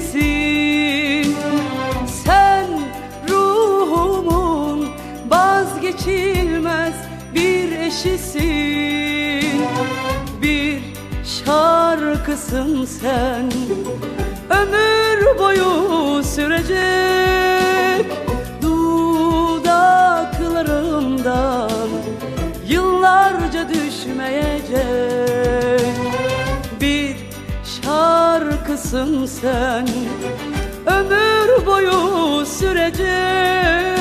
güneşisin Sen ruhumun vazgeçilmez bir eşisin. Bir şarkısın sen. Ömür boyu sürecek şarkısın sen. Ömür boyu sürecek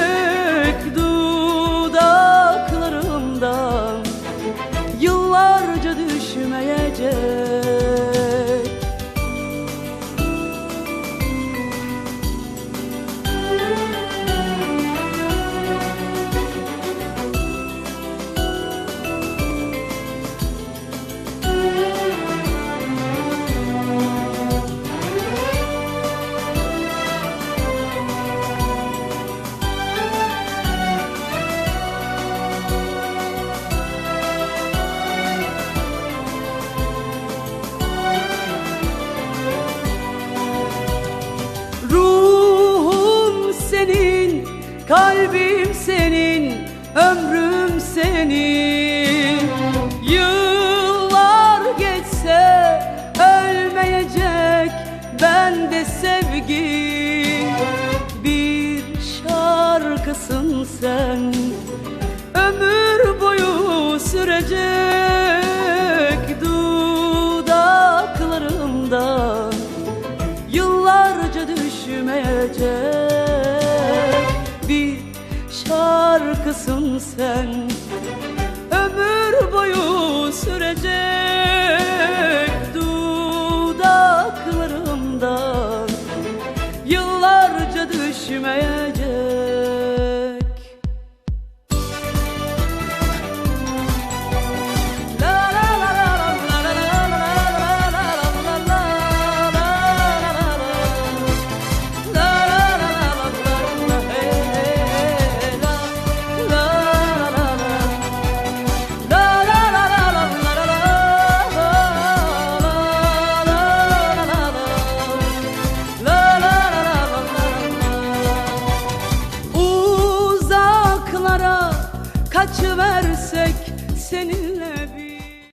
kalbim senin, ömrüm senin. Yıllar geçse ölmeyecek bende sevgi Bir şarkısın sen, ömür boyu sürecek Dudaklarımdan. Yıllarca düşmeyecek Bir şarkısın sen. Ömür boyu sürecek kaçıversek seninle